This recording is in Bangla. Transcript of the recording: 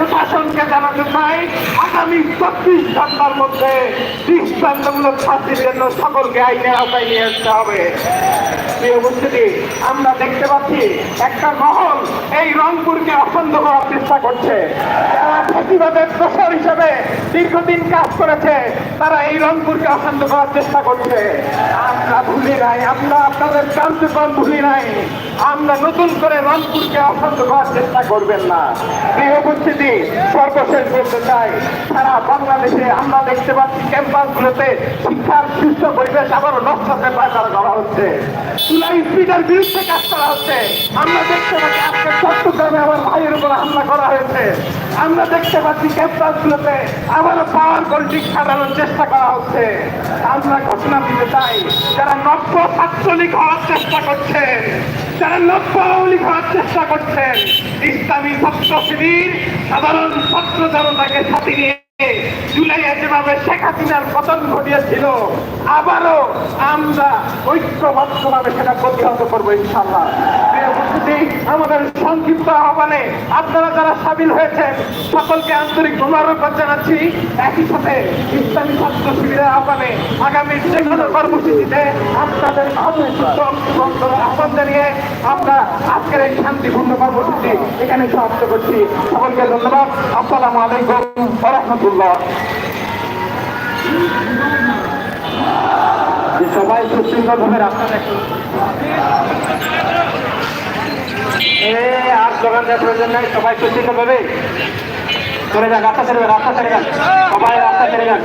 প্রশাসনকে জানাতে চাই, আগামী চব্বিশ ঘণ্টার মধ্যে দৃষ্টান্তমূলক শাস্তির জন্য সকলকে আইনের আওতায় নিয়ে আসতে হবে। আমরা দেখতে পাচ্ছি একটা মহল এই রংপুরকে অসন্ত করার চেষ্টা করছে। যারা প্রতিবাদের প্রসার হিসেবে দীর্ঘদিন কাজ করেছে, তারা এই রংপুরকে অশান্ত করার চেষ্টা করছে। আমরা ভুলি নাই, আমরা আপনাদের কার্যক্রম ভুলি নাই। আমরা নতুন করে রংপুরকে অশান্ত করার চেষ্টা করবেন না। প্রিয় উপস্থিতি সর্বশেষ বলতে চাই, সারা বাংলাদেশে আমরা দেখতে পাচ্ছি ক্যাম্পাসগুলোতে শিক্ষার সুস্থ পরিবেশ আবারও নষ্ট করা হচ্ছে। করা হচ্ছে। আমরা দেখতে পাচ্ছি আজকে চট্টগ্রামে উপর হামলা করা হয়েছে। আমরা দেখতে পাচ্ছি ক্যাম্পাসগুলোতে আবারও পাওয়ার পলিটিক্স সাজানোর চেষ্টা করা হচ্ছে। আমরা ঘোষণা দিতে চাই, যারা নব্য ছাত্রলীগ হওয়ার চেষ্টা করছেন, যারা নব্য আওয়ামী হওয়ার চেষ্টা করছেন, ইসলামী ছাত্র শিবির সাধারণ ছাত্র জনতাকে সাথে নিয়ে আমাদের সংক্ষিপ্ত আহ্বানে আপনারা যারা সামিল হয়েছেন, সকলকে আন্তরিক মোবারকবাদ জানাচ্ছি। একই সাথে ইসলামী ছাত্র শিবিরের আহ্বানে আগামী যে কোনো কর্মসূচিতে আপনাদের জানিয়ে আমরা আজকের এই শান্তিপূর্ণ কর্মসূচি এখানে সমাপ্ত করছি। সকলকে ধন্যবাদ। আসসালামু আলাইকুম রহমতুল্লাহ সবাই সুশৃঙ্খলভাবে রাস্তা দেখুন আর দোকান দেওয়ার প্রয়োজন নাই, সবাই সুশৃঙ্খলভাবে চলে যান রাস্তা রাস্তা ছেড়ে যান সবাই রাস্তা ছেড়ে যান